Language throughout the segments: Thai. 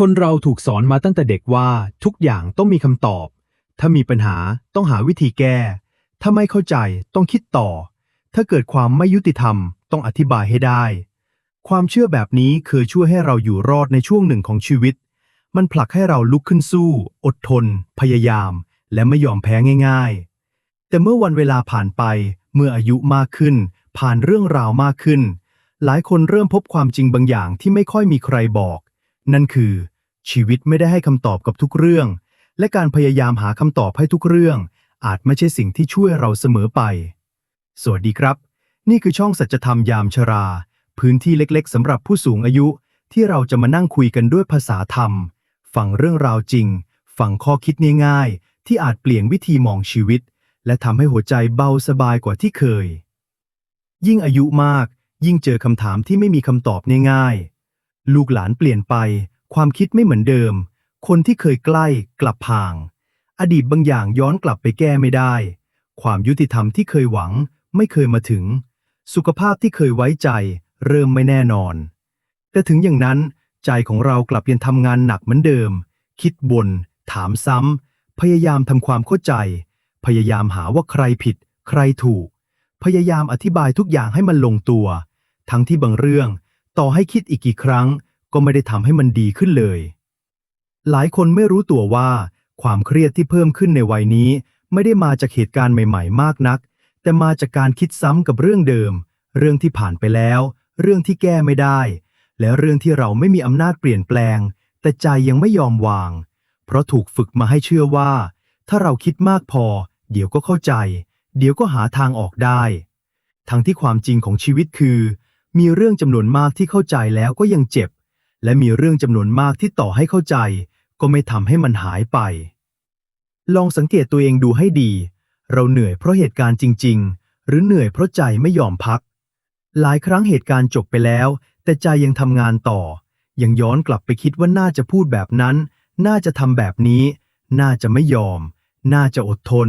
คนเราถูกสอนมาตั้งแต่เด็กว่าทุกอย่างต้องมีคำตอบ ถ้ามีปัญหาต้องหาวิธีแก้ ถ้าไม่เข้าใจต้องคิดต่อ ถ้าเกิดความไม่ยุติธรรมต้องอธิบายให้ได้ ความเชื่อแบบนี้เคยช่วยให้เราอยู่รอดในช่วงหนึ่งของชีวิต มันผลักให้เราลุกขึ้นสู้ อดทน พยายาม และไม่ยอมแพ้ง่าย ๆ แต่เมื่อวันเวลาผ่านไป เมื่ออายุมากขึ้น ผ่านเรื่องราวมากขึ้น หลายคนเริ่มพบความจริงบางอย่างที่ไม่ค่อยมีใครบอก นั่นคือ ชีวิตไม่ได้ให้คำตอบกับทุกเรื่อง และการพยายามหาคำตอบให้ทุกเรื่อง อาจไม่ใช่สิ่งที่ช่วยเราเสมอไป สวัสดีครับ นี่คือช่องสัจธรรมยามชรา พื้นที่เล็กๆสำหรับผู้สูงอายุ ที่เราจะมานั่งคุยกันด้วยภาษาธรรม ฟังเรื่องราวจริง ฟังข้อคิดง่ายๆ ที่อาจเปลี่ยนวิธีมองชีวิต และทำให้หัวใจเบาสบายกว่าที่เคย ยิ่งอายุมาก ยิ่งเจอคำถามที่ไม่มีคำตอบง่ายๆ ลูกหลานเปลี่ยนไป ความคิดไม่เหมือนเดิม คนที่เคยใกล้กลับห่าง อดีตบางอย่างย้อนกลับไปแก้ไม่ได้ ความยุติธรรมที่เคยหวัง ไม่เคยมาถึง สุขภาพที่เคยไว้ใจ เริ่มไม่แน่นอน แต่ถึงอย่างนั้น ใจของเรากลับยังทำงานหนักเหมือนเดิม คิดบนถามซ้ำพยายามทำความเข้าใจ พยายามหาว่าใครผิด ใครถูก พยายามอธิบายทุกอย่างให้มันลงตัว ทั้งที่บางเรื่อง ต่อให้คิดอีกกี่ครั้ง ก็ไม่ได้ทำให้มันดีขึ้นเลย หลายคนไม่รู้ตัวว่า ความเครียดที่เพิ่มขึ้นในวัยนี้ ไม่ได้มาจากเหตุการณ์ใหม่ ๆ มากนัก แต่มาจากการคิดซ้ำกับเรื่องเดิม เรื่องที่ผ่านไปแล้ว เรื่องที่แก้ไม่ได้ และเรื่องที่เราไม่มีอำนาจเปลี่ยนแปลง แต่ใจยังไม่ยอมวาง เพราะถูกฝึกมาให้เชื่อว่า ถ้าเราคิดมากพอ เดี๋ยวก็เข้าใจ เดี๋ยวก็หาทางออกได้ ทั้งที่ความจริงของชีวิตคือ มีเรื่องจำนวนมากที่เข้าใจแล้วก็ยังเจ็บ และมีเรื่องจำนวนมากที่ต่อให้เข้าใจ ก็ไม่ทำให้มันหายไป ลองสังเกตตัวเองดูให้ดี เราเหนื่อยเพราะเหตุการณ์จริง ๆ หรือเหนื่อยเพราะใจไม่ยอมพัก หลายครั้งเหตุการณ์จบไปแล้ว แต่ใจยังทำงานต่อ ยังย้อนกลับไปคิดว่าน่าจะพูดแบบนั้น น่าจะทำแบบนี้ น่าจะไม่ยอม น่าจะอดทน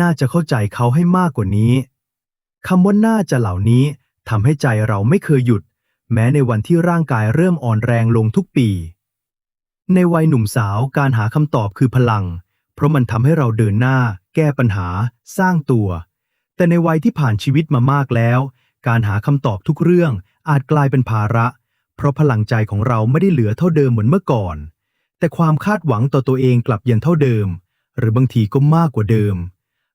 น่าจะเข้าใจเขาให้มากกว่านี้คำว่าน่าจะเหล่านี้ ทำให้ใจเราไม่เคยหยุด แม้ในวันที่ร่างกายเริ่มอ่อนแรงลงทุกปี ในวัยหนุ่มสาวการหาคำตอบคือพลัง เพราะมันทำให้เราเดินหน้า แก้ปัญหา สร้างตัว แต่ในวัยที่ผ่านชีวิตมามากแล้ว การหาคำตอบทุกเรื่องอาจกลายเป็นภาระ เพราะพลังใจของเราไม่ได้เหลือเท่าเดิมเหมือนเมื่อก่อน แต่ความคาดหวังต่อตัวเองกลับยังเท่าเดิม หรือบางทีก็มากกว่าเดิม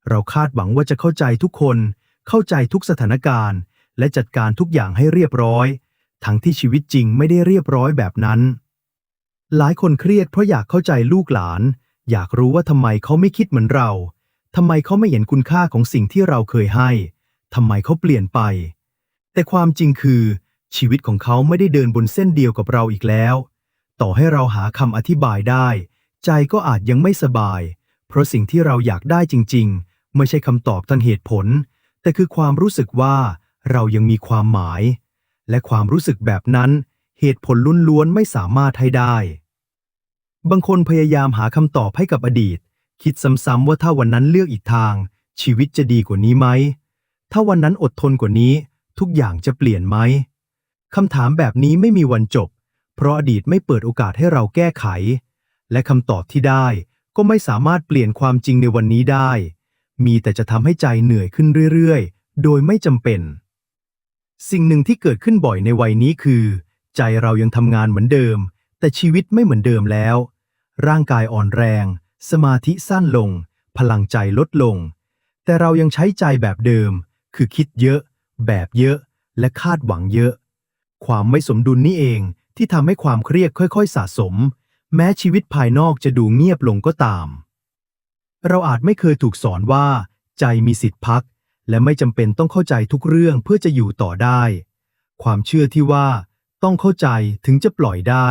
เราคาดหวังว่าจะเข้าใจทุกคน เข้าใจทุกสถานการณ์ และจัดการทุกอย่างให้เรียบร้อย ทั้งที่ชีวิตจริงไม่ได้เรียบร้อยแบบนั้น หลายคนเครียดเพราะอยากเข้าใจลูกหลาน อยากรู้ว่าทำไมเขาไม่คิดเหมือนเราทำไมเขาไม่เห็นคุณค่าของสิ่งที่เราเคยให้ทำไมเขาเปลี่ยนไป แต่ความจริงคือ ชีวิตของเขาไม่ได้เดินบนเส้นเดียวกับเราอีกแล้ว ต่อให้เราหาคำอธิบายได้ ใจก็อาจยังไม่สบาย เพราะสิ่งที่เราอยากได้จริง ๆ ไม่ใช่คำตอบทางเหตุผล แต่คือความรู้สึกว่า เรายังมีความหมาย และความรู้สึกแบบนั้นเหตุผลล้วนๆไม่สามารถให้ได้ บางคนพยายามหาคำตอบให้กับอดีต คิดซ้ำๆว่าถ้าวันนั้นเลือกอีกทาง ชีวิตจะดีกว่านี้ไหม ถ้าวันนั้นอดทนกว่านี้ ทุกอย่างจะเปลี่ยนไหมคำถามแบบนี้ไม่มีวันจบ เพราะอดีตไม่เปิดโอกาสให้เราแก้ไข และคำตอบที่ได้ก็ไม่สามารถเปลี่ยนความจริงในวันนี้ได้ มีแต่จะทำให้ใจเหนื่อยขึ้นเรื่อยๆ โดยไม่จำเป็น สิ่งหนึ่งที่เกิดขึ้นบ่อยในวัยนี้คือ ใจเรายังทำงานเหมือนเดิม แต่ชีวิตไม่เหมือนเดิมแล้ว ร่างกายอ่อนแรง สมาธิสั้นลง พลังใจลดลง แต่เรายังใช้ใจแบบเดิม คือคิดเยอะ แบบเยอะ และคาดหวังเยอะ ความไม่สมดุลนี่เองที่ทำให้ความเครียดค่อยๆ สะสม แม้ชีวิตภายนอกจะดูเงียบลงก็ตาม เราอาจไม่เคยถูกสอนว่า ใจมีสิทธิพัก และไม่จำเป็นต้องเข้าใจทุกเรื่องเพื่อจะอยู่ต่อได้ ความเชื่อที่ว่าต้องเข้าใจถึงจะปล่อยได้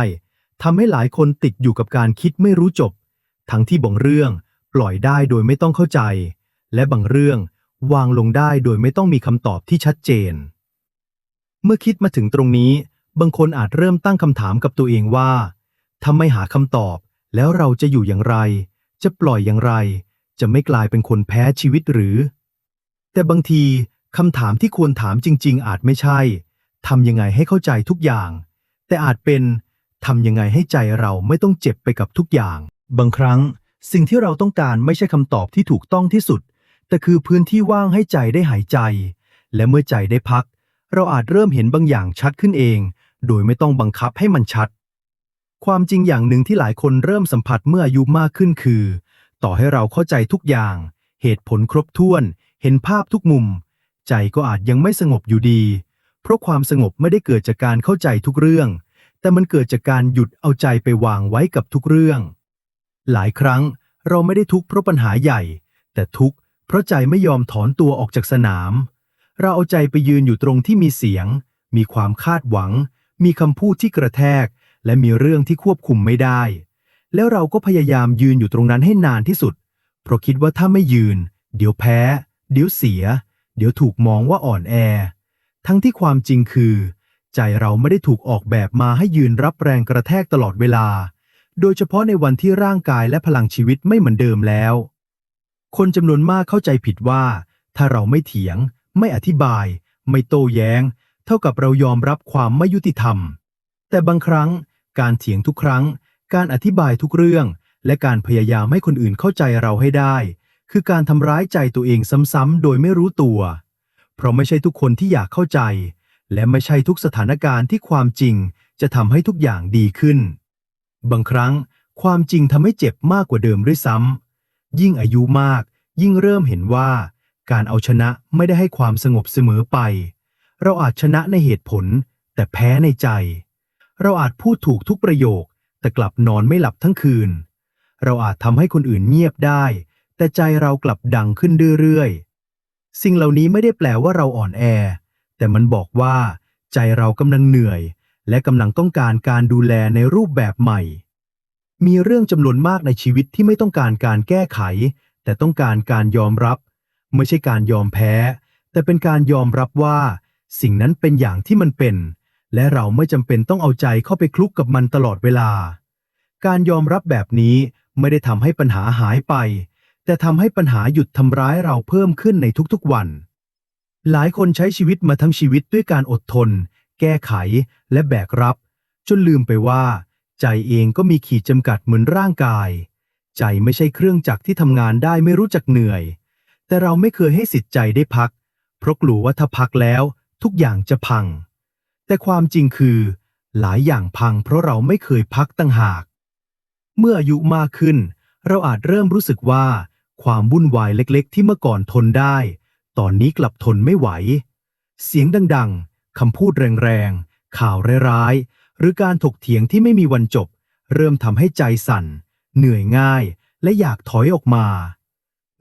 ทำให้หลายคนติดอยู่กับการคิดไม่รู้จบ ทั้งที่บางเรื่องปล่อยได้โดยไม่ต้องเข้าใจ และบางเรื่องวางลงได้โดยไม่ต้องมีคำตอบที่ชัดเจน เมื่อคิดมาถึงตรงนี้ บางคนอาจเริ่มตั้งคำถามกับตัวเองว่าถ้าไม่หาคำตอบ แล้วเราจะอยู่อย่างไร จะปล่อยอย่างไร จะไม่กลายเป็นคนแพ้ชีวิตหรือ แต่บางทีคำถามที่ควรถามจริง ๆ อาจไม่ใช่ทำยังไงให้เข้าใจทุกอย่าง แต่อาจเป็นทำยังไงให้ใจเราไม่ต้องเจ็บไปกับทุกอย่าง บางครั้งสิ่งที่เราต้องการไม่ใช่คำตอบที่ถูกต้องที่สุด แต่คือพื้นที่ว่างให้ใจได้หายใจ และเมื่อใจได้พัก เราอาจเริ่มเห็นบางอย่างชัดขึ้นเอง โดยไม่ต้องบังคับให้มันชัด ความจริงอย่างหนึ่งที่หลายคนเริ่มสัมผัสเมื่ออายุมากขึ้นคือ ต่อให้เราเข้าใจทุกอย่าง เหตุผลครบถ้วน เห็นภาพทุกมุม ใจก็อาจยังไม่สงบอยู่ดี เพราะความสงบไม่ได้เกิดจากการเข้าใจทุกเรื่อง แต่มันเกิดจากการหยุดเอาใจไปวางไว้กับทุกเรื่อง หลายครั้งเราไม่ได้ทุกข์เพราะปัญหาใหญ่ แต่ทุกข์เพราะใจไม่ยอมถอนตัวออกจากสนาม เราเอาใจไปยืนอยู่ตรงที่มีเสียง มีความคาดหวัง มีคำพูดที่กระแทก และมีเรื่องที่ควบคุมไม่ได้ แล้วเราก็พยายามยืนอยู่ตรงนั้นให้นานที่สุด เพราะคิดว่าถ้าไม่ยืน เดี๋ยวแพ้ เดี๋ยวเสีย เดี๋ยวถูกมองว่าอ่อนแอ ทั้งที่ความจริงคือ ใจเราไม่ได้ถูกออกแบบมาให้ยืนรับแรงกระแทกตลอดเวลา โดยเฉพาะในวันที่ร่างกายและพลังชีวิตไม่เหมือนเดิมแล้ว คนจำนวนมากเข้าใจผิดว่า ถ้าเราไม่เถียง ไม่อธิบาย ไม่โต้แย้ง เท่ากับเรายอมรับความไม่ยุติธรรม แต่บางครั้ง การเถียงทุกครั้ง การอธิบายทุกเรื่อง และการพยายามให้คนอื่นเข้าใจเราให้ได้ คือการทำร้ายใจตัวเองซ้ำๆโดยไม่รู้ตัว เพราะไม่ใช่ทุกคนที่อยากเข้าใจ และไม่ใช่ทุกสถานการณ์ที่ความจริงจะทำให้ทุกอย่างดีขึ้น บางครั้งความจริงทำให้เจ็บมากกว่าเดิมด้วยซ้ำ ยิ่งอายุมาก ยิ่งเริ่มเห็นว่า การเอาชนะไม่ได้ให้ความสงบเสมอไป เราอาจชนะในเหตุผล แต่แพ้ในใจ เราอาจพูดถูกทุกประโยค แต่กลับนอนไม่หลับทั้งคืน เราอาจทำให้คนอื่นเงียบได้ แต่ใจเรากลับดังขึ้นเรื่อยๆ สิ่งเหล่านี้ไม่ได้แปลว่าเราอ่อนแอ แต่มันบอกว่า ใจเรากำลังเหนื่อย และกำลังต้องการการดูแลในรูปแบบใหม่ มีเรื่องจำนวนมากในชีวิตที่ไม่ต้องการการแก้ไข แต่ต้องการการยอมรับ ไม่ใช่การยอมแพ้ แต่เป็นการยอมรับว่า สิ่งนั้นเป็นอย่างที่มันเป็น และเราไม่จำเป็นต้องเอาใจเข้าไปคลุกกับมันตลอดเวลา การยอมรับแบบนี้ไม่ได้ทำให้ปัญหาหายไป แต่ทำให้ปัญหาหยุดทำร้ายเราเพิ่มขึ้นในทุกๆวัน หลายคนใช้ชีวิตมาทั้งชีวิตด้วยการอดทน แก้ไข และแบกรับ จนลืมไปว่า ใจเองก็มีขีดจำกัดเหมือนร่างกาย ใจไม่ใช่เครื่องจักรที่ทำงานได้ไม่รู้จักเหนื่อย แต่เราไม่เคยให้สิทธิ์ใจได้พัก เพราะกลัวว่าถ้าพักแล้ว ทุกอย่างจะพัง แต่ความจริงคือ หลายอย่างพัง เพราะเราไม่เคยพักตั้งหาก เมื่ออายุมากขึ้น เราอาจเริ่มรู้สึกว่า ความวุ่นวายเล็กๆ ที่เมื่อก่อนทนได้ ตอนนี้กลับทนไม่ไหว เสียงดังๆคำพูดแรงๆ ข่าวร้ายๆ หรือการถกเถียงที่ไม่มีวันจบ เริ่มทำให้ใจสั่น เหนื่อยง่าย และอยากถอยออกมา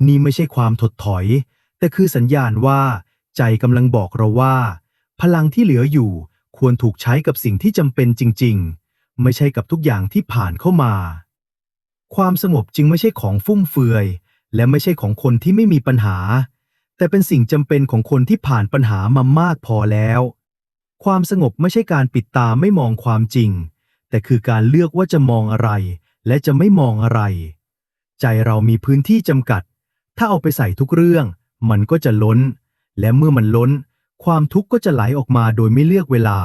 นี่ไม่ใช่ความถดถอย แต่คือสัญญาณว่า ใจกำลังบอกเราว่า พลังที่เหลืออยู่ควรถูกใช้กับสิ่งที่จำเป็นจริง ๆ ไม่ใช่กับทุกอย่างที่ผ่านเข้ามา ความสงบจึงไม่ใช่ของฟุ่มเฟือย และไม่ใช่ของคนที่ไม่มีปัญหา แต่เป็นสิ่งจำเป็นของคนที่ผ่านปัญหามามากพอแล้ว ความสงบไม่ใช่การปิดตาไม่มองความจริง แต่คือการเลือกว่าจะมองอะไร และจะไม่มองอะไร ใจเรามีพื้นที่จำกัด ถ้าเอาไปใส่ทุกเรื่อง มันก็จะล้น และเมื่อมันล้น ความทุกข์ก็จะไหลออกมาโดยไม่เลือกเวลา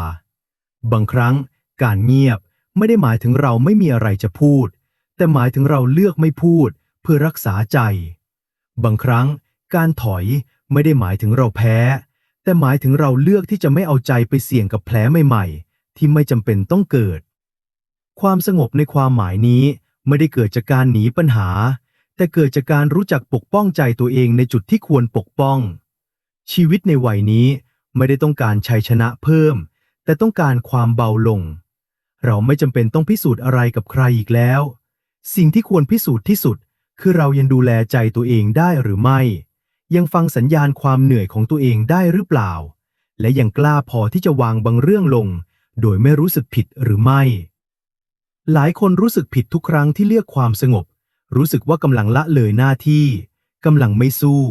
บางครั้ง การเงียบไม่ได้หมายถึงเราไม่มีอะไรจะพูด แต่หมายถึงเราเลือกไม่พูด เพื่อรักษาใจ บางครั้งการถอยไม่ได้หมายถึงเราแพ้ แต่หมายถึงเราเลือกที่จะไม่เอาใจไปเสี่ยงกับแผลใหม่ๆ ที่ไม่จำเป็นต้องเกิด ความสงบในความหมายนี้ไม่ได้เกิดจากการหนีปัญหา แต่เกิดจากการรู้จักปกป้องใจตัวเองในจุดที่ควรปกป้อง ชีวิตในวัยนี้ไม่ได้ต้องการชัยชนะเพิ่ม แต่ต้องการความเบาลง เราไม่จำเป็นต้องพิสูจน์อะไรกับใครอีกแล้ว สิ่งที่ควรพิสูจน์ที่สุด คือเรายังดูแลใจตัวเองได้หรือไม่ ยังฟังสัญญาณความเหนื่อยของตัวเองได้หรือเปล่า และยังกล้าพอที่จะวางบางเรื่องลง โดยไม่รู้สึกผิดหรือไม่ หลายคนรู้สึกผิดทุกครั้งที่เลือกความสงบ รู้สึกว่ากำลังละเลยหน้าที่กำลังไม่สู้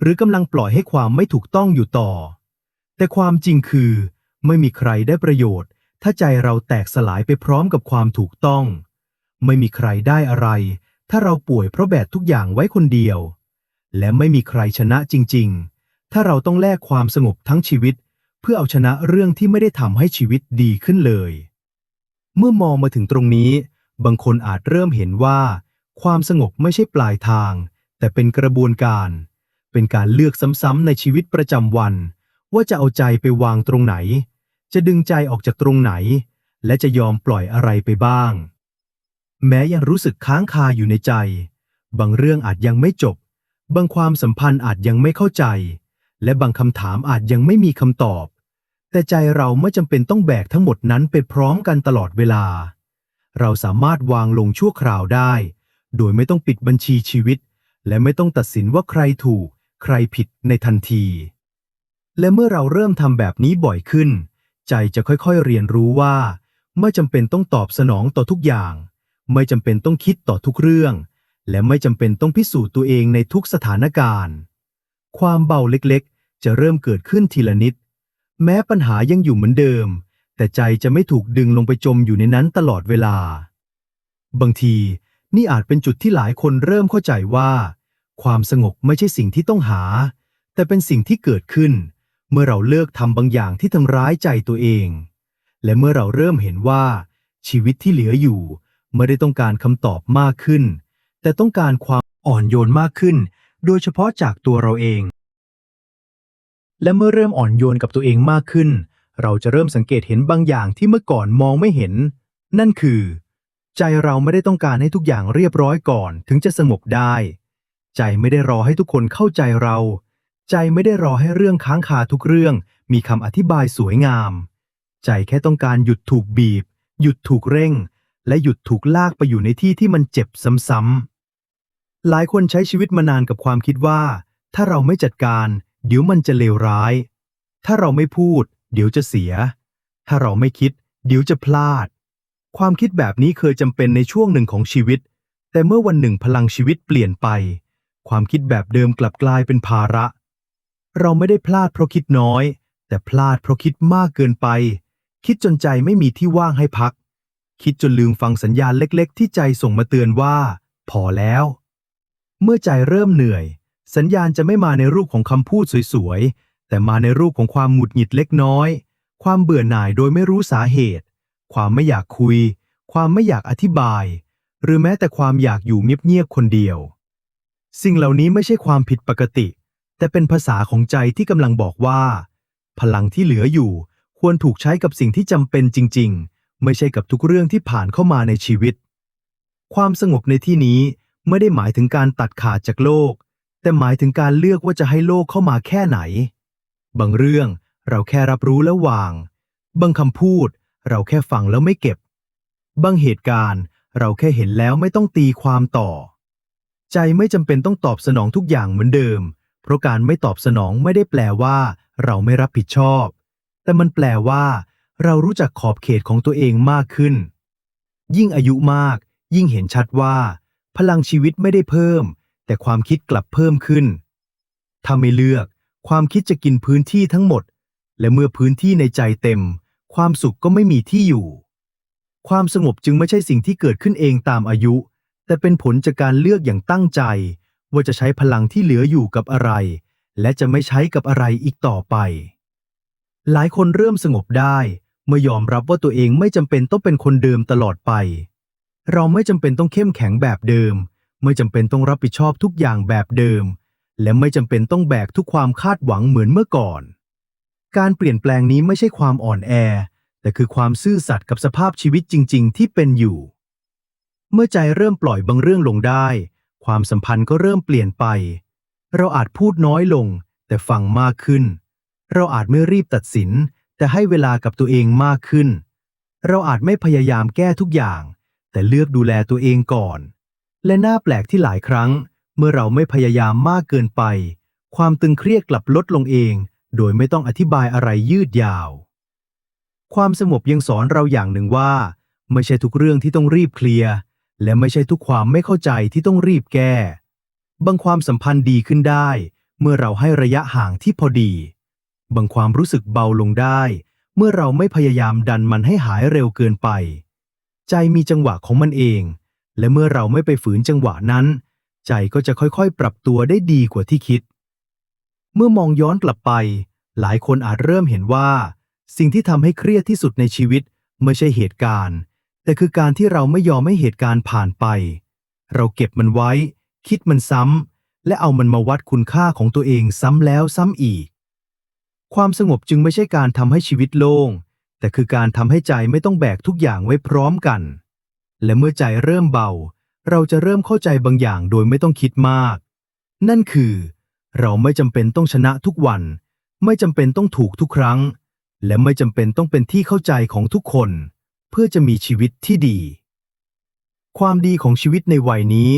หรือกำลังปล่อยให้ความไม่ถูกต้องอยู่ต่อ แต่ความจริงคือ ไม่มีใครได้ประโยชน์ ถ้าใจเราแตกสลายไปพร้อมกับความถูกต้อง ไม่มีใครได้อะไร ถ้าเราป่วยเพราะแบกทุกอย่างไว้คนเดียว และไม่มีใครชนะจริง ๆ ถ้าเราต้องแลกความสงบทั้งชีวิต เพื่อเอาชนะเรื่องที่ไม่ได้ทำให้ชีวิตดีขึ้นเลย เมื่อมองมาถึงตรงนี้ บางคนอาจเริ่มเห็นว่า ความสงบไม่ใช่ปลายทาง แต่เป็นกระบวนการ เป็นการเลือกซ้ำๆในชีวิตประจำวัน ว่าจะเอาใจไปวางตรงไหน จะดึงใจออกจากตรงไหน และจะยอมปล่อยอะไรไปบ้าง แม้ยังรู้สึกค้างคาอยู่ในใจ บางเรื่องอาจยังไม่จบ บางความสัมพันธ์อาจยังไม่เข้าใจ และบางคำถามอาจยังไม่มีคำตอบ แต่ใจเราไม่จำเป็นต้องแบกทั้งหมดนั้นไปพร้อมกันตลอดเวลา เราสามารถวางลงชั่วคราวได้ โดยไม่ต้องปิดบัญชีชีวิต และไม่ต้องตัดสินว่าใครถูก ใครผิดในทันที และเมื่อเราเริ่มทำแบบนี้บ่อยขึ้น ใจจะค่อยๆเรียนรู้ว่าไม่จำเป็นต้องตอบสนองต่อทุกอย่าง ไม่จำเป็นต้องคิดต่อทุกเรื่อง และไม่จำเป็นต้องพิสูจน์ตัวเองในทุกสถานการณ์ ความเบาเล็กๆ จะเริ่มเกิดขึ้นทีละนิด แม้ปัญหายังอยู่เหมือนเดิม แต่ใจจะไม่ถูกดึงลงไปจมอยู่ในนั้นตลอดเวลา บางทีนี่อาจเป็นจุดที่หลายคนเริ่มเข้าใจว่า ความสงบไม่ใช่สิ่งที่ต้องหา แต่เป็นสิ่งที่เกิดขึ้น เมื่อเราเลิกทำบางอย่างที่ทำร้ายใจตัวเอง และเมื่อเราเริ่มเห็นว่า ชีวิตที่เหลืออยู่ ไม่ได้ต้องการคำตอบมากขึ้น แต่ต้องการความอ่อนโยนมากขึ้น โดยเฉพาะจากตัวเราเอง และเมื่อเริ่มอ่อนโยนกับตัวเองมากขึ้น เราจะเริ่มสังเกตเห็นบางอย่างที่เมื่อก่อนมองไม่เห็น นั่นคือ ใจเราไม่ได้ต้องการให้ทุกอย่างเรียบร้อยก่อนถึงจะสงบได้ ใจไม่ได้รอให้ทุกคนเข้าใจเรา ใจไม่ได้รอให้เรื่องค้างคาทุกเรื่อง มีคำอธิบายสวยงาม ใจแค่ต้องการหยุดถูกบีบ หยุดถูกเร่ง และหยุดถูกลากไปอยู่ในที่ที่มันเจ็บซ้ำๆ หลายคนใช้ชีวิตมานานกับความคิดว่า ถ้าเราไม่จัดการ เดี๋ยวมันจะเลวร้าย ถ้าเราไม่พูด เดี๋ยวจะเสีย ถ้าเราไม่คิด เดี๋ยวจะพลาด ความคิดแบบนี้เคยจำเป็นในช่วงหนึ่งของชีวิต แต่เมื่อวันหนึ่งพลังชีวิตเปลี่ยนไป ความคิดแบบเดิมกลับกลายเป็นภาระ เราไม่ได้พลาดเพราะคิดน้อย แต่พลาดเพราะคิดมากเกินไป คิดจนใจไม่มีที่ว่างให้พัก คิดจนลืมฟังสัญญาณเล็กๆ ที่ใจส่งมาเตือนว่า พอแล้ว เมื่อใจเริ่มเหนื่อย สัญญาณจะไม่มาในรูปของคำพูดสวยๆ แต่มาในรูปของความหงุดหงิดเล็กน้อย ความเบื่อหน่ายโดยไม่รู้สาเหตุ ความไม่อยากคุย ความไม่อยากอธิบาย หรือแม้แต่ความอยากอยู่เงียบๆคนเดียว สิ่งเหล่านี้ไม่ใช่ความผิดปกติ แต่เป็นภาษาของใจที่กำลังบอกว่า พลังที่เหลืออยู่ควรถูกใช้กับสิ่งที่จำเป็นจริง ๆ ไม่ใช่กับทุกเรื่องที่ผ่านเข้ามาในชีวิต ความสงบในที่นี้ไม่ได้หมายถึงการตัดขาดจากโลก แต่หมายถึงการเลือกว่าจะให้โลกเข้ามาแค่ไหน บางเรื่องเราแค่รับรู้แล้ววาง บางคำพูดเราแค่ฟังแล้วไม่เก็บ บางเหตุการณ์เราแค่เห็นแล้วไม่ต้องตีความต่อ ใจไม่จำเป็นต้องตอบสนองทุกอย่างเหมือนเดิม เพราะการไม่ตอบสนองไม่ได้แปลว่า เราไม่รับผิดชอบ แต่มันแปลว่า เรารู้จักขอบเขตของตัวเองมากขึ้น ยิ่งอายุมาก ยิ่งเห็นชัดว่า พลังชีวิตไม่ได้เพิ่ม แต่ความคิดกลับเพิ่มขึ้น ถ้าไม่เลือก ความคิดจะกินพื้นที่ทั้งหมด และเมื่อพื้นที่ในใจเต็ม ความสุขก็ไม่มีที่อยู่ ความสงบจึงไม่ใช่สิ่งที่เกิดขึ้นเองตามอายุ แต่เป็นผลจากการเลือกอย่างตั้งใจ ว่าจะใช้พลังที่เหลืออยู่กับอะไร และจะไม่ใช้กับอะไรอีกต่อไป หลายคนเริ่มสงบได้ เมื่อยอมรับว่าตัวเองไม่จำเป็นต้องเป็นคนเดิมตลอดไป เราไม่จำเป็นต้องเข้มแข็งแบบเดิม ไม่จำเป็นต้องรับผิดชอบทุกอย่างแบบเดิม และไม่จำเป็นต้องแบกทุกความคาดหวังเหมือนเมื่อก่อน การเปลี่ยนแปลงนี้ไม่ใช่ความอ่อนแอ แต่คือความซื่อสัตย์กับสภาพชีวิตจริง ๆ ที่เป็นอยู่ เมื่อใจเริ่มปล่อยบางเรื่องลงได้ ความสัมพันธ์ก็เริ่มเปลี่ยนไป เราอาจพูดน้อยลง แต่ฟังมากขึ้น เราอาจไม่รีบตัดสิน แต่ให้เวลากับตัวเองมากขึ้น เราอาจไม่พยายามแก้ทุกอย่าง แต่เลือกดูแลตัวเองก่อน และน่าแปลกที่หลายครั้ง เมื่อเราไม่พยายามมากเกินไป ความตึงเครียดกลับลดลงเอง โดยไม่ต้องอธิบายอะไรยืดยาว ความสงบยังสอนเราอย่างหนึ่งว่า ไม่ใช่ทุกเรื่องที่ต้องรีบเคลียร์และไม่ใช่ทุกความไม่เข้าใจที่ต้องรีบแก้ บางความสัมพันธ์ดีขึ้นได้ เมื่อเราให้ระยะห่างที่พอดี บางความรู้สึกเบาลงได้ เมื่อเราไม่พยายามดันมันให้หายเร็วเกินไป ใจมีจังหวะของมันเอง และเมื่อเราไม่ไปฝืนจังหวะนั้น ใจก็จะค่อยๆ ปรับตัวได้ดีกว่าที่คิด เมื่อมองย้อนกลับไป หลายคนอาจเริ่มเห็นว่า สิ่งที่ทำให้เครียดที่สุดในชีวิตไม่ใช่เหตุการณ์ แต่คือการที่เราไม่ยอมให้เหตุการณ์ผ่านไป เราเก็บมันไว้ คิดมันซ้ำและเอามันมาวัดคุณค่าของตัวเองซ้ำแล้วซ้ำอีก ความสงบจึงไม่ใช่การทำให้ชีวิตโล่ง แต่คือการทำให้ใจไม่ต้องแบกทุกอย่างไว้พร้อมกัน และเมื่อใจเริ่มเบา เราจะเริ่มเข้าใจบางอย่างโดยไม่ต้องคิดมาก นั่นคือ เราไม่จำเป็นต้องชนะทุกวัน ไม่จำเป็นต้องถูกทุกครั้ง และไม่จำเป็นต้องเป็นที่เข้าใจของทุกคน เพื่อจะมีชีวิตที่ดี ความดีของชีวิตในวัยนี้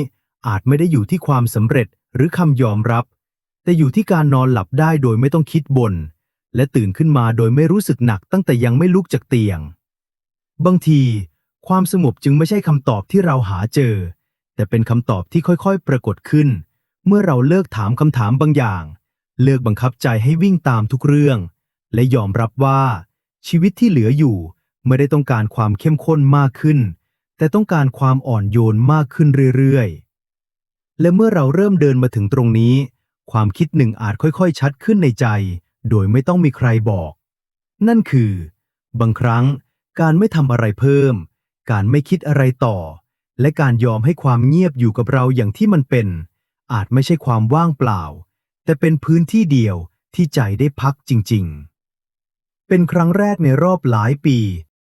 อาจไม่ได้อยู่ที่ความสำเร็จหรือคำยอมรับ แต่อยู่ที่การนอนหลับได้โดยไม่ต้องคิดบน และตื่นขึ้นมาโดยไม่รู้สึกหนักตั้งแต่ยังไม่ลุกจากเตียง บางที ความสงบจึงไม่ใช่คำตอบที่เราหาเจอ แต่เป็นคำตอบที่ค่อยๆ ปรากฏขึ้น เมื่อเราเลิกถามคำถามบางอย่าง เลิกบังคับใจให้วิ่งตามทุกเรื่อง และยอมรับว่า ชีวิตที่เหลืออยู่ไม่ได้ต้องการความเข้มข้นมากขึ้น แต่ต้องการความอ่อนโยนมากขึ้นเรื่อยๆ และเมื่อเราเริ่มเดินมาถึงตรงนี้ ความคิดหนึ่งอาจค่อยๆ ชัดขึ้นในใจ โดยไม่ต้องมีใครบอก นั่นคือ บางครั้งการไม่ทำอะไรเพิ่ม การไม่คิดอะไรต่อ และการยอมให้ความเงียบอยู่กับเราอย่างที่มันเป็น อาจไม่ใช่ความว่างเปล่า แต่เป็นพื้นที่เดียวที่ใจได้พักจริง ๆ เป็นครั้งแรกในรอบหลายปี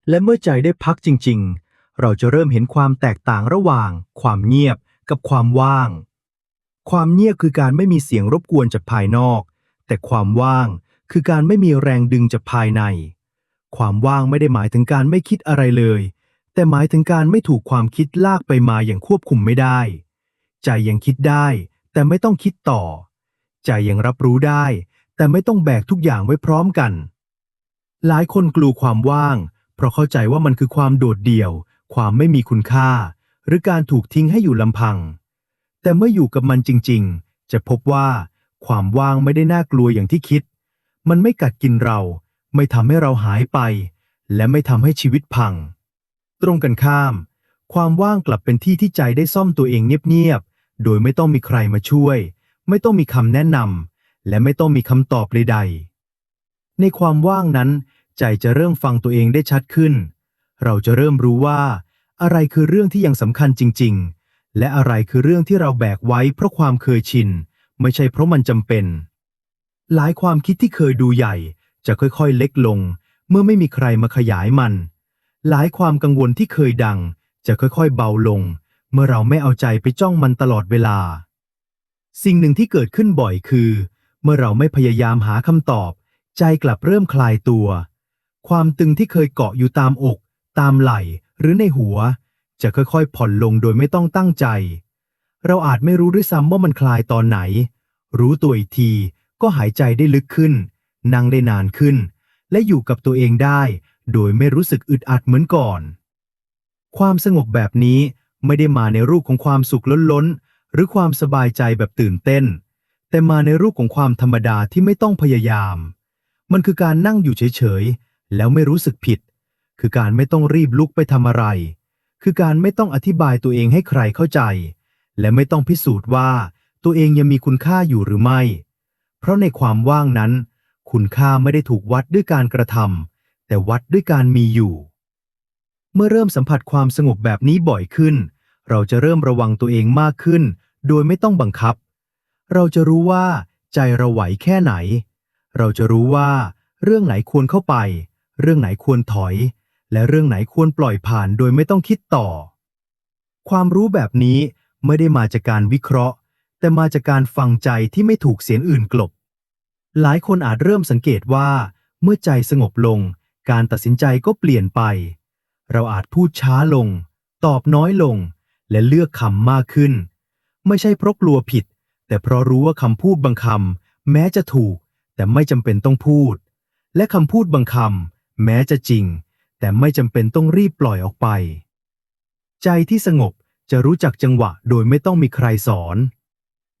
และเมื่อใจได้พักจริง ๆ เราจะเริ่มเห็นความแตกต่างระหว่าง ความเงียบกับความว่าง ความเงียบคือการไม่มีเสียงรบกวนจากภายนอก แต่ความว่าง คือการไม่มีแรงดึงจากภายใน ความว่างไม่ได้หมายถึงการไม่คิดอะไรเลย แต่หมายถึงการไม่ถูกความคิดลากไปมาอย่างควบคุมไม่ได้ ใจยังคิดได้ แต่ไม่ต้องคิดต่อ ใจยังรับรู้ได้ แต่ไม่ต้องแบกทุกอย่างไว้พร้อมกัน หลายคนกลัวความว่าง เพราะเข้าใจว่ามันคือความโดดเดี่ยว ความไม่มีคุณค่า หรือการถูกทิ้งให้อยู่ลำพัง แต่เมื่ออยู่กับมันจริง ๆ จะพบว่าความว่างไม่ได้น่ากลัวอย่างที่คิด มันไม่กัดกินเรา ไม่ทำให้เราหายไป และไม่ทำให้ชีวิตพัง ตรงกันข้าม ความว่างกลับเป็นที่ที่ใจได้ซ่อมตัวเองเงียบๆ โดยไม่ต้องมีใครมาช่วย ไม่ต้องมีคำแนะนำและไม่ต้องมีคำตอบใดๆ ในความว่างนั้น ใจจะเริ่มฟังตัวเองได้ชัดขึ้น เราจะเริ่มรู้ว่า อะไรคือเรื่องที่ยังสำคัญจริง ๆ และอะไรคือเรื่องที่เราแบกไว้เพราะความเคยชิน ไม่ใช่เพราะมันจำเป็น หลายความคิดที่เคยดูใหญ่ จะค่อยๆเล็กลง เมื่อไม่มีใครมาขยายมัน หลายความกังวลที่เคยดัง จะค่อยๆเบาลง เมื่อเราไม่เอาใจไปจ้องมันตลอดเวลา สิ่งหนึ่งที่เกิดขึ้นบ่อยคือ เมื่อเราไม่พยายามหาคำตอบ ใจกลับเริ่มคลายตัว ความตึงที่เคยเกาะอยู่ตามอก ตามไหล่หรือในหัว จะค่อยๆ ผ่อนลงโดยไม่ต้องตั้งใจ เราอาจไม่รู้ด้วยซ้ำว่ามันคลายตอนไหน รู้ตัวอีกที ก็หายใจได้ลึกขึ้น นั่งได้นานขึ้น และอยู่กับตัวเองได้ โดยไม่รู้สึกอึดอัดเหมือนก่อน ความสงบแบบนี้ไม่ได้มาในรูปของความสุขล้นๆ หรือความสบายใจแบบตื่นเต้น แต่มาในรูปของความธรรมดาที่ไม่ต้องพยายาม มันคือการนั่งอยู่เฉยๆ แล้วไม่รู้สึกผิด คือการไม่ต้องรีบลุกไปทำอะไร คือการไม่ต้องอธิบายตัวเองให้ใครเข้าใจ และไม่ต้องพิสูจน์ว่าตัวเองยังมีคุณค่าอยู่หรือไม่ เพราะในความว่างนั้น คุณค่าไม่ได้ถูกวัดด้วยการกระทำแต่วัดด้วยการมีอยู่ เมื่อเริ่มสัมผัสความสงบแบบนี้บ่อยขึ้น เราจะเริ่มระวังตัวเองมากขึ้น โดยไม่ต้องบังคับ เราจะรู้ว่า ใจเราไหวแค่ไหน เราจะรู้ว่า เรื่องไหนควรเข้าไป เรื่องไหนควรถอย และเรื่องไหนควรปล่อยผ่านโดยไม่ต้องคิดต่อ ความรู้แบบนี้ไม่ได้มาจากการวิเคราะห์ แต่มาจากการฟังใจที่ไม่ถูกเสียงอื่นกลบ หลายคนอาจเริ่มสังเกตว่า เมื่อใจสงบลง การตัดสินใจก็เปลี่ยนไป เราอาจพูดช้าลง ตอบน้อยลง และเลือกคำมากขึ้น ไม่ใช่เพราะกลัวผิด แต่เพราะรู้ว่าคำพูดบางคำแม้จะถูก แต่ไม่จำเป็นต้องพูด และคำพูดบางคำแม้จะจริง แต่ไม่จำเป็นต้องรีบปล่อยออกไป ใจที่สงบจะรู้จักจังหวะโดยไม่ต้องมีใครสอน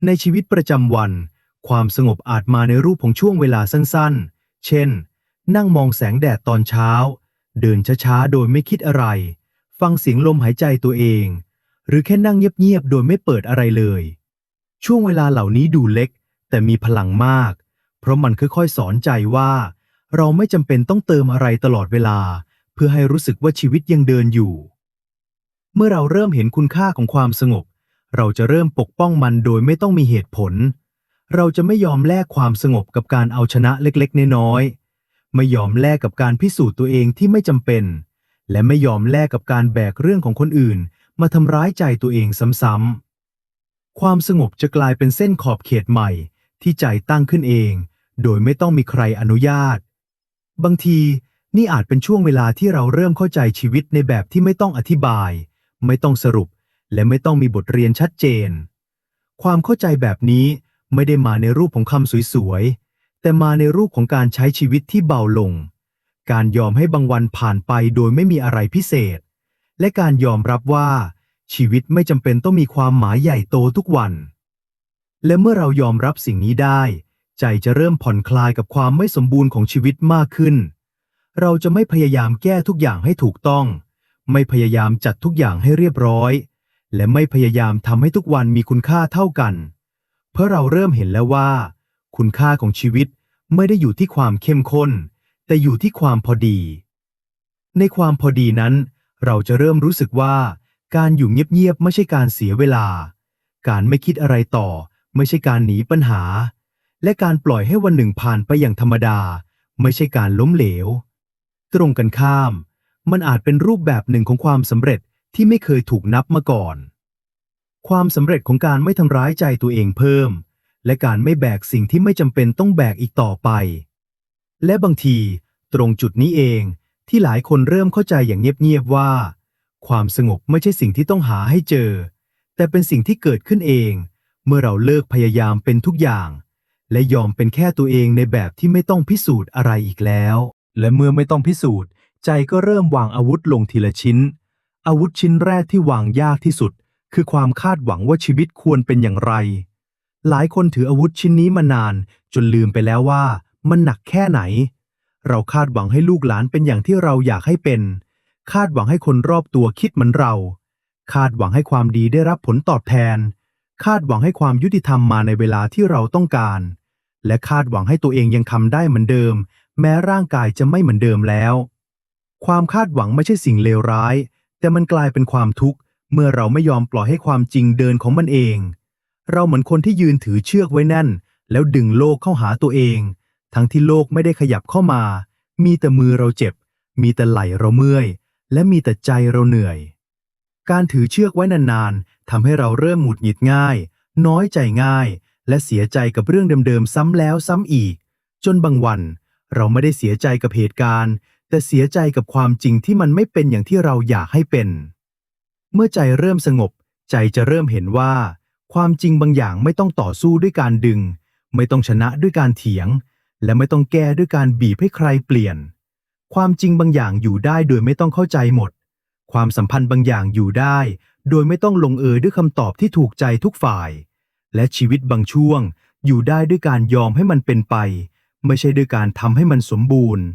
ในชีวิตประจำวัน ความสงบอาจมาในรูปของช่วงเวลาสั้นๆ เช่น นั่งมองแสงแดดตอนเช้า เดินช้าๆ โดยไม่คิดอะไร ฟังเสียงลมหายใจตัวเอง หรือแค่นั่งเงียบๆ โดยไม่เปิดอะไรเลย ช่วงเวลาเหล่านี้ดูเล็ก แต่มีพลังมาก เพราะมันค่อยๆ สอนใจว่า เราไม่จำเป็นต้องเติมอะไรตลอดเวลา เพื่อให้รู้สึกว่าชีวิตยังเดินอยู่ เมื่อเราเริ่มเห็นคุณค่าของความสงบ เราจะเริ่มปกป้องมันโดยไม่ต้องมีเหตุผล เราจะไม่ยอมแลกความสงบกับการเอาชนะเล็กๆ น้อยๆ ไม่ยอมแลกกับการพิสูจน์ตัวเองที่ไม่จำเป็น และไม่ยอมแลกกับการแบกเรื่องของคนอื่น มาทำร้ายใจตัวเองซ้ำๆ ความสงบจะกลายเป็นเส้นขอบเขตใหม่ ที่ใจตั้งขึ้นเอง โดยไม่ต้องมีใครอนุญาต บางทีนี่อาจเป็นช่วงเวลาที่เราเริ่มเข้าใจชีวิตในแบบที่ไม่ต้องอธิบาย ไม่ต้องสรุป และไม่ต้องมีบทเรียนชัดเจน ความเข้าใจแบบนี้ไม่ได้มาในรูปของคำสวยๆ แต่มาในรูปของการใช้ชีวิตที่เบาลง การยอมให้บางวันผ่านไปโดยไม่มีอะไรพิเศษ และการยอมรับว่า ชีวิตไม่จำเป็นต้องมีความหมายใหญ่โตทุกวัน และเมื่อเรายอมรับสิ่งนี้ได้ ใจจะเริ่มผ่อนคลายกับความไม่สมบูรณ์ของชีวิตมากขึ้น เราจะไม่พยายามแก้ทุกอย่างให้ถูกต้อง ไม่พยายามจัดทุกอย่างให้เรียบร้อย และไม่พยายามทำให้ทุกวันมีคุณค่าเท่ากัน เพราะเราเริ่มเห็นแล้วว่า คุณค่าของชีวิตไม่ได้อยู่ที่ความเข้มข้น แต่อยู่ที่ความพอดี ในความพอดีนั้น เราจะเริ่มรู้สึกว่า การอยู่เงียบๆไม่ใช่การเสียเวลา การไม่คิดอะไรต่อ ไม่ใช่การหนีปัญหา และการปล่อยให้วันหนึ่งผ่านไปอย่างธรรมดา ไม่ใช่การล้มเหลว ตรงกันข้าม มันอาจเป็นรูปแบบหนึ่งของความสำเร็จ ที่ไม่เคยถูกนับมาก่อน ความสำเร็จของการไม่ทำร้ายใจตัวเองเพิ่ม และการไม่แบกสิ่งที่ไม่จำเป็นต้องแบกอีกต่อไป และบางทีตรงจุดนี้เองที่หลายคนเริ่มเข้าใจอย่างเงียบๆว่า ความสงบไม่ใช่สิ่งที่ต้องหาให้เจอ แต่เป็นสิ่งที่เกิดขึ้นเอง เมื่อเราเลิกพยายามเป็นทุกอย่าง และยอมเป็นแค่ตัวเองในแบบที่ไม่ต้องพิสูจน์อะไรอีกแล้ว และเมื่อไม่ต้องพิสูจน์ ใจก็เริ่มวางอาวุธลงทีละชิ้น อาวุธชิ้นแรกที่วางยากที่สุด คือความคาดหวังว่าชีวิตควรเป็นอย่างไร หลายคนถืออาวุธชิ้นนี้มานาน จนลืมไปแล้วว่า มันหนักแค่ไหน เราคาดหวังให้ลูกหลานเป็นอย่างที่เราอยากให้เป็น คาดหวังให้คนรอบตัวคิดเหมือนเรา คาดหวังให้ความดีได้รับผลตอบแทน คาดหวังให้ความยุติธรรมมาในเวลาที่เราต้องการ และคาดหวังให้ตัวเองยังทำได้เหมือนเดิม แม้ร่างกายจะไม่เหมือนเดิมแล้ว ความคาดหวังไม่ใช่สิ่งเลวร้าย แต่มันกลายเป็นความทุกข์เมื่อเราไม่ยอมปล่อยให้ความจริงเดินของมันเอง เราเหมือนคนที่ยืนถือเชือกไว้แน่น แล้วดึงโลกเข้าหาตัวเอง ทั้งที่โลกไม่ได้ขยับเข้ามา มีแต่มือเราเจ็บ มีแต่ไหล่เราเมื่อย และมีแต่ใจเราเหนื่อย การถือเชือกไว้นานๆทำให้เราเริ่มหงุดหงิดง่าย น้อยใจง่าย และเสียใจกับเรื่องเดิมๆซ้ำแล้วซ้ำอีก จนบางวัน เราไม่ได้เสียใจกับเหตุการณ์ แต่เสียใจกับความจริงที่มันไม่เป็นอย่างที่เราอยากให้เป็น เมื่อใจเริ่มสงบ ใจจะเริ่มเห็นว่า ความจริงบางอย่างไม่ต้องต่อสู้ด้วยการดึง ไม่ต้องชนะด้วยการเถียง และไม่ต้องแก้ด้วยการบีบให้ใครเปลี่ยน ความจริงบางอย่างอยู่ได้โดยไม่ต้องเข้าใจหมด ความสัมพันธ์บางอย่างอยู่ได้ โดยไม่ต้องลงเอยด้วยคำตอบที่ถูกใจทุกฝ่าย และชีวิตบางช่วง อยู่ได้ด้วยการยอมให้มันเป็นไป ไม่ใช่ด้วยการทำให้มันสมบูรณ์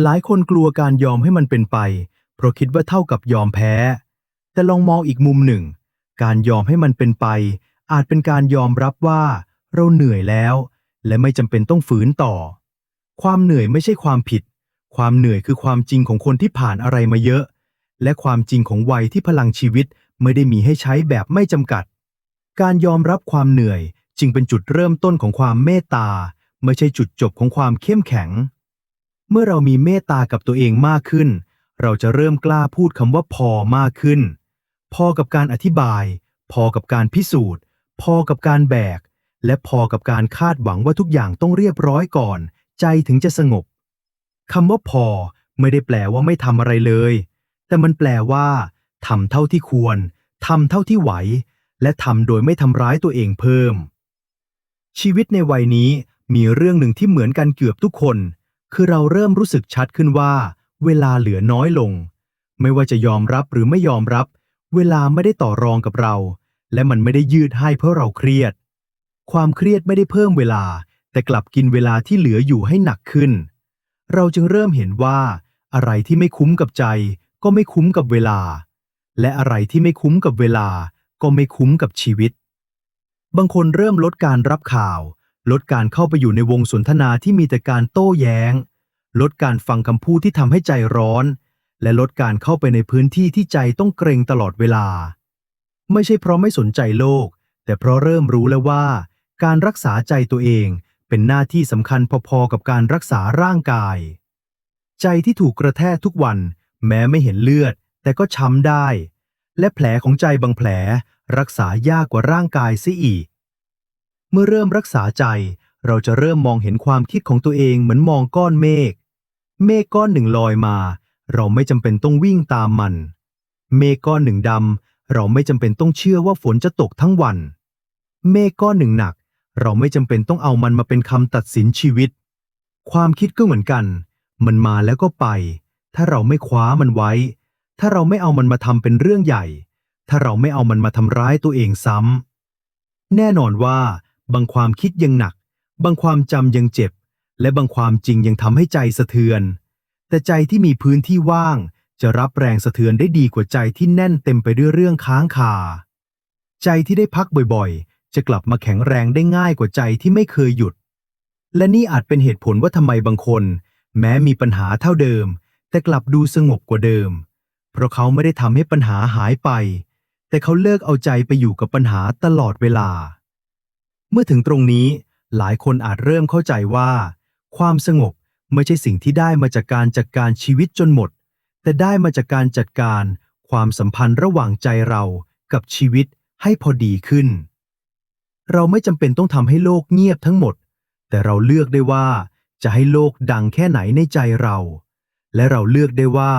หลายคนกลัวการยอมให้มันเป็นไป เพราะคิดว่าเท่ากับยอมแพ้ แต่ลองมองอีกมุมหนึ่ง การยอมให้มันเป็นไป อาจเป็นการยอมรับว่า เราเหนื่อยแล้ว และไม่จำเป็นต้องฝืนต่อ ความเหนื่อยไม่ใช่ความผิด ความเหนื่อยคือความจริงของคนที่ผ่านอะไรมาเยอะ และความจริงของวัยที่พลังชีวิตไม่ได้มีให้ใช้แบบไม่จำกัด การยอมรับความเหนื่อยจึงเป็นจุดเริ่มต้นของความเมตตา ไม่ใช่จุดจบของความเข้มแข็ง เมื่อเรามีเมตตากับตัวเองมากขึ้น เราจะเริ่มกล้าพูดคำว่าพอมากขึ้น พอกับการอธิบาย พอกับการพิสูจน์ พอกับการแบก และพอกับการคาดหวังว่าทุกอย่างต้องเรียบร้อยก่อน ใจถึงจะสงบคำว่าพอไม่ได้แปลว่าไม่ทำอะไรเลย แต่มันแปลว่าทำเท่าที่ควรทำเท่าที่ไหว และทำโดยไม่ทำร้ายตัวเองเพิ่ม ชีวิตในวัยนี้มีเรื่องหนึ่งที่เหมือนกันเกือบทุกคน คือเราเริ่มรู้สึกชัดขึ้นว่า เวลาเหลือน้อยลง ไม่ว่าจะยอมรับหรือไม่ยอมรับ เวลาไม่ได้ต่อรองกับเรา และมันไม่ได้ยืดให้เพราะเราเครียด ความเครียดไม่ได้เพิ่มเวลา แต่กลับกินเวลาที่เหลืออยู่ให้หนักขึ้น เราจึงเริ่มเห็นว่า อะไรที่ไม่คุ้มกับใจ ก็ไม่คุ้มกับเวลา และอะไรที่ไม่คุ้มกับเวลา ก็ไม่คุ้มกับชีวิต บางคนเริ่มลดการรับข่าว ลดการเข้าไปอยู่ในวงสนทนาที่มีแต่การโต้แย้ง ลดการฟังคำพูดที่ทำให้ใจร้อน และลดการเข้าไปในพื้นที่ที่ใจต้องเกรงตลอดเวลา ไม่ใช่เพราะไม่สนใจโลก แต่เพราะเริ่มรู้แล้วว่า การรักษาใจตัวเองเป็นหน้าที่สำคัญพอๆกับการรักษาร่างกาย ใจที่ถูกกระแทกทุกวัน แม้ไม่เห็นเลือด แต่ก็ช้ำได้ และแผลของใจบางแผล รักษายากกว่าร่างกายเสียอีก เมื่อเริ่มรักษาใจ เราจะเริ่มมองเห็นความคิดของตัวเองเหมือนมองก้อนเมฆ เมฆก้อนหนึ่งลอยมา เราไม่จำเป็นต้องวิ่งตามมัน เมฆก้อนหนึ่งดำ เราไม่จำเป็นต้องเชื่อว่าฝนจะตกทั้งวัน เมฆก้อนหนึ่งหนัก เราไม่จำเป็นต้องเอามันมาเป็นคำตัดสินชีวิต ความคิดก็เหมือนกัน มันมาแล้วก็ไป ถ้าเราไม่คว้ามันไว้ ถ้าเราไม่เอามันมาทำเป็นเรื่องใหญ่ ถ้าเราไม่เอามันมาทำร้ายตัวเองซ้ำแน่นอนว่า บางความคิดยังหนัก บางความจำยังเจ็บ และบางความจริงยังทำให้ใจสะเทือน แต่ใจที่มีพื้นที่ว่าง จะรับแรงสะเทือนได้ดีกว่าใจที่แน่นเต็มไปด้วยเรื่องค้างคา ใจที่ได้พักบ่อยๆ จะกลับมาแข็งแรงได้ง่ายกว่าใจที่ไม่เคยหยุด และนี่อาจเป็นเหตุผลว่าทำไมบางคน แม้มีปัญหาเท่าเดิม แต่กลับดูสงบกว่าเดิม เพราะเขาไม่ได้ทำให้ปัญหาหายไป แต่เขาเลิกเอาใจไปอยู่กับปัญหาตลอดเวลา เมื่อถึงตรงนี้หลายคนอาจเริ่มเข้าใจว่า ความสงบไม่ใช่สิ่งที่ได้มาจากการจัดการชีวิตจนหมด แต่ได้มาจากการจัดการความสัมพันธ์ระหว่างใจเรากับชีวิตให้พอดีขึ้น เราไม่จำเป็นต้องทำให้โลกเงียบทั้งหมด แต่เราเลือกได้ว่าจะให้โลกดังแค่ไหนในใจเรา และเราเลือกได้ว่า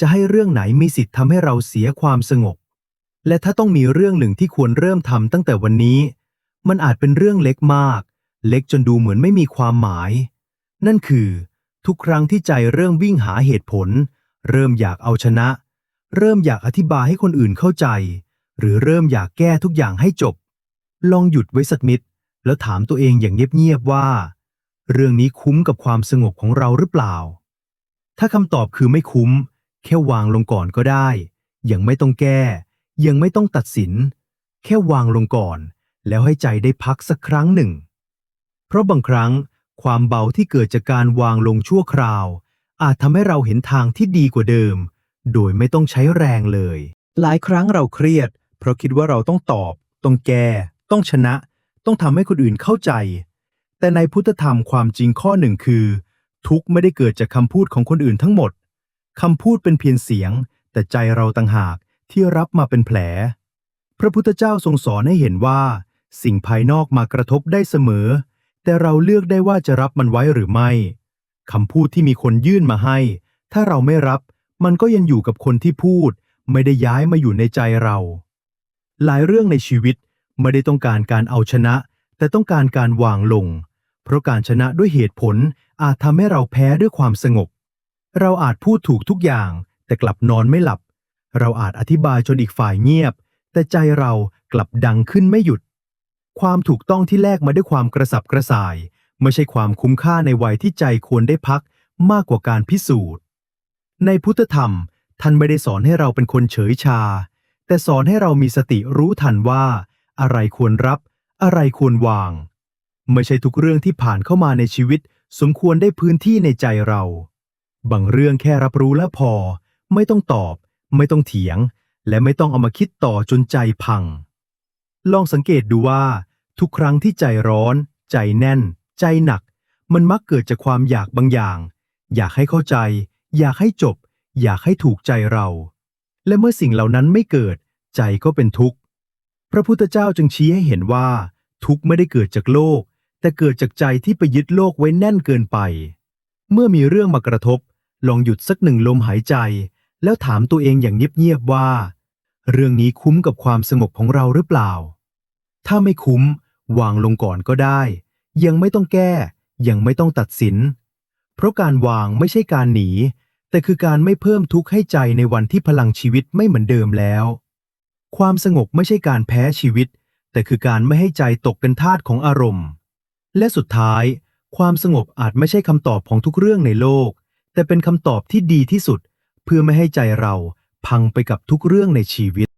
จะให้เรื่องไหนมีสิทธิ์ทำให้เราเสียความสงบ และถ้าต้องมีเรื่องหนึ่งที่ควรเริ่มทำตั้งแต่วันนี้ มันอาจเป็นเรื่องเล็กมาก เล็กจนดูเหมือนไม่มีความหมาย นั่นคือ ทุกครั้งที่ใจเริ่มวิ่งหาเหตุผล เริ่มอยากเอาชนะ เริ่มอยากอธิบายให้คนอื่นเข้าใจ หรือเริ่มอยากแก้ทุกอย่างให้จบ ลองหยุดไว้สักนิด แล้วถามตัวเองอย่างเงียบๆว่า เรื่องนี้คุ้มกับความสงบของเราหรือเปล่า ถ้าคำตอบคือไม่คุ้ม แค่วางลงก่อนก็ได้ ยังไม่ต้องแก้ ยังไม่ต้องตัดสิน แค่วางลงก่อน แล้วให้ใจได้พักสักครั้งหนึ่ง เพราะบางครั้งความเบาที่เกิดจากการวางลงชั่วคราว อาจทำให้เราเห็นทางที่ดีกว่าเดิม โดยไม่ต้องใช้แรงเลย หลายครั้งเราเครียด เพราะคิดว่าเราต้องตอบ ต้องแก้ ต้องชนะ ต้องทำให้คนอื่นเข้าใจ แต่ในพุทธธรรมความจริงข้อหนึ่งคือ ทุกข์ไม่ได้เกิดจากคำพูดของคนอื่นทั้งหมดคำพูดเป็นเพียงเสียง แต่ใจเราต่างหากที่รับมาเป็นแผล พระพุทธเจ้าทรงสอนให้เห็นว่า สิ่งภายนอกมากระทบได้เสมอ แต่เราเลือกได้ว่าจะรับมันไว้หรือไม่คำพูดที่มีคนยื่นมาให้ ถ้าเราไม่รับ มันก็ยังอยู่กับคนที่พูด ไม่ได้ย้ายมาอยู่ในใจเรา หลายเรื่องในชีวิตไม่ได้ต้องการการเอาชนะ แต่ต้องการการวางลง เพราะการชนะด้วยเหตุผลอาจทำให้เราแพ้ด้วยความสงบ เราอาจพูดถูกทุกอย่าง แต่กลับนอนไม่หลับ เราอาจอธิบายจนอีกฝ่ายเงียบ แต่ใจเรากลับดังขึ้นไม่หยุด ความถูกต้องที่แลกมาด้วยความกระสับกระส่าย ไม่ใช่ความคุ้มค่าในวัยที่ใจควรได้พักมากกว่าการพิสูจน์ ในพุทธธรรม ท่านไม่ได้สอนให้เราเป็นคนเฉยชา แต่สอนให้เรามีสติรู้ทันว่า อะไรควรรับ อะไรควรวาง ไม่ใช่ทุกเรื่องที่ผ่านเข้ามาในชีวิต สมควรได้พื้นที่ในใจเรา บางเรื่องแค่รับรู้แล้วพอ ไม่ต้องตอบ ไม่ต้องเถียง และไม่ต้องเอามาคิดต่อจนใจพัง ลองสังเกตดูว่า ทุกครั้งที่ใจร้อน ใจแน่น ใจหนัก มันมักเกิดจากความอยากบางอย่าง อยากให้เข้าใจ อยากให้จบ อยากให้ถูกใจเรา และเมื่อสิ่งเหล่านั้นไม่เกิด ใจก็เป็นทุกข์ พระพุทธเจ้าจึงชี้ให้เห็นว่า ทุกข์ไม่ได้เกิดจากโลก แต่เกิดจากใจที่ไปยึดโลกไว้แน่นเกินไป เมื่อมีเรื่องมากระทบ ลองหยุดสักหนึ่งลมหายใจ แล้วถามตัวเองอย่างเงียบๆว่า เรื่องนี้คุ้มกับความสงบของเราหรือเปล่า ถ้าไม่คุ้ม วางลงก่อนก็ได้ ยังไม่ต้องแก้ ยังไม่ต้องตัดสิน เพราะการวางไม่ใช่การหนี แต่คือการไม่เพิ่มทุกข์ให้ใจในวันที่พลังชีวิตไม่เหมือนเดิมแล้ว ความสงบไม่ใช่การแพ้ชีวิต แต่คือการไม่ให้ใจตกเป็นทาสของอารมณ์ และสุดท้าย ความสงบอาจไม่ใช่คำตอบของทุกเรื่องในโลก แต่เป็นคำตอบที่ดีที่สุด เพื่อไม่ให้ใจเราพังไปกับทุกเรื่องในชีวิต